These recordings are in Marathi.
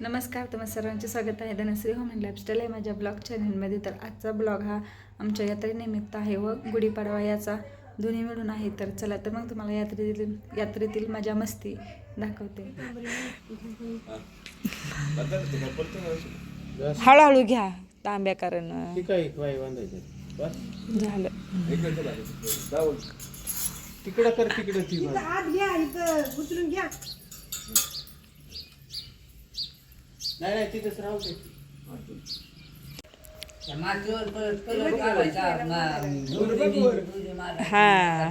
नमस्कार तुम्हा सर्वांचे स्वागत आहे. धनश्री होमन लाईफस्टाईल आहे माझ्या ब्लॉग चॅनलमध्ये. तर आजचा ब्लॉग हा आमच्या यात्रेनिमित्त आहे व गुढीपाडवा याचा दोन्ही मिळून आहे. तर चला तर मग तुम्हाला यात्रेतील यात्रेतील मजा मस्ती दाखवते. हळूहळू घ्या तांब्या कारण ठीक आहे वाय बांधायचं बस. झालं. तिकडं कर तिकडं नाही नाही तिथंच राहू दे. हा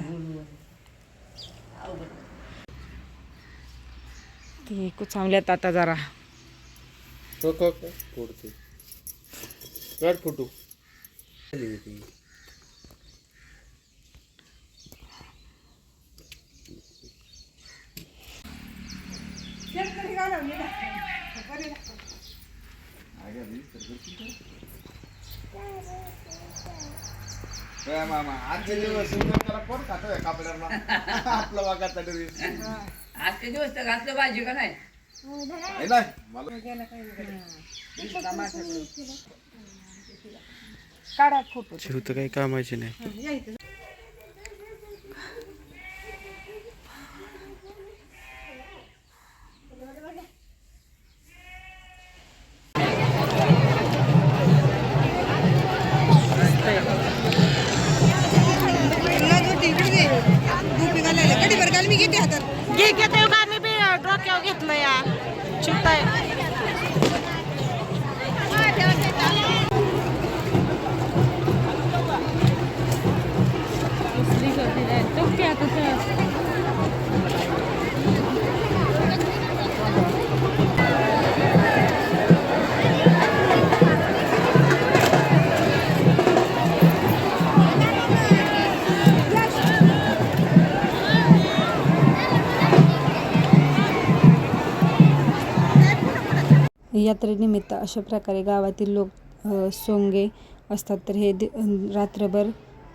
ती कुचावल्यात आता जरा. हो का का? फोडते. काढ फोटो. शेतकरी घालवली ना. आपला वागाचा आजचे दिवस तर घातलं पाहिजे का नाही? आहे ना मला काढा फोटो शिवतं काही कामाची नाही. कढीभर घेते हातात. घे घेते का मी बी डोक्यावर घेतलं या. चुकताय यात्रेनिमित्त अशा प्रकारे गावातील लोक सोंगे असतात. तर हे दि- रात्रभर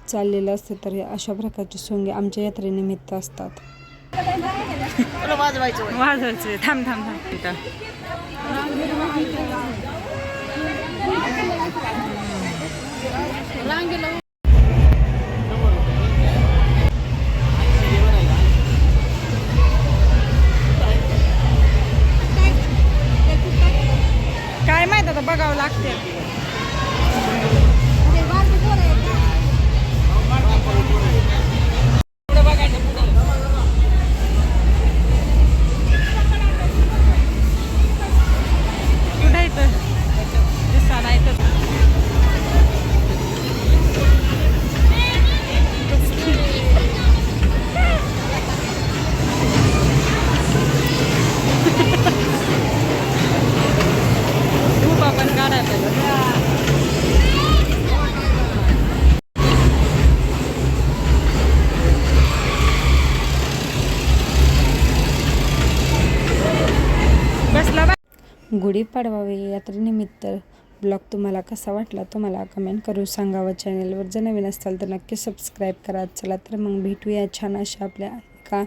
चाललेलं असतं. तर हे अशा प्रकारचे सोंगे आमच्या यात्रेनिमित्त असतात. वाजवायचं थांब थांब थांब. तिथं गुढीपाडवा यात्रेनिमित्त ब्लॉग तुम्हाला कसा वाटला तुम्हाला कमेंट करून सांगावं. चॅनलवर जर नवीन असाल तर नक्की सबस्क्राईब करा. चला तर मग भेटूया छान अशा आपल्या एका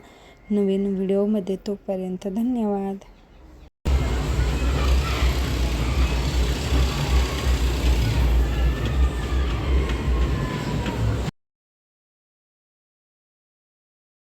नवीन व्हिडिओमध्ये तोपर्यंत धन्यवाद.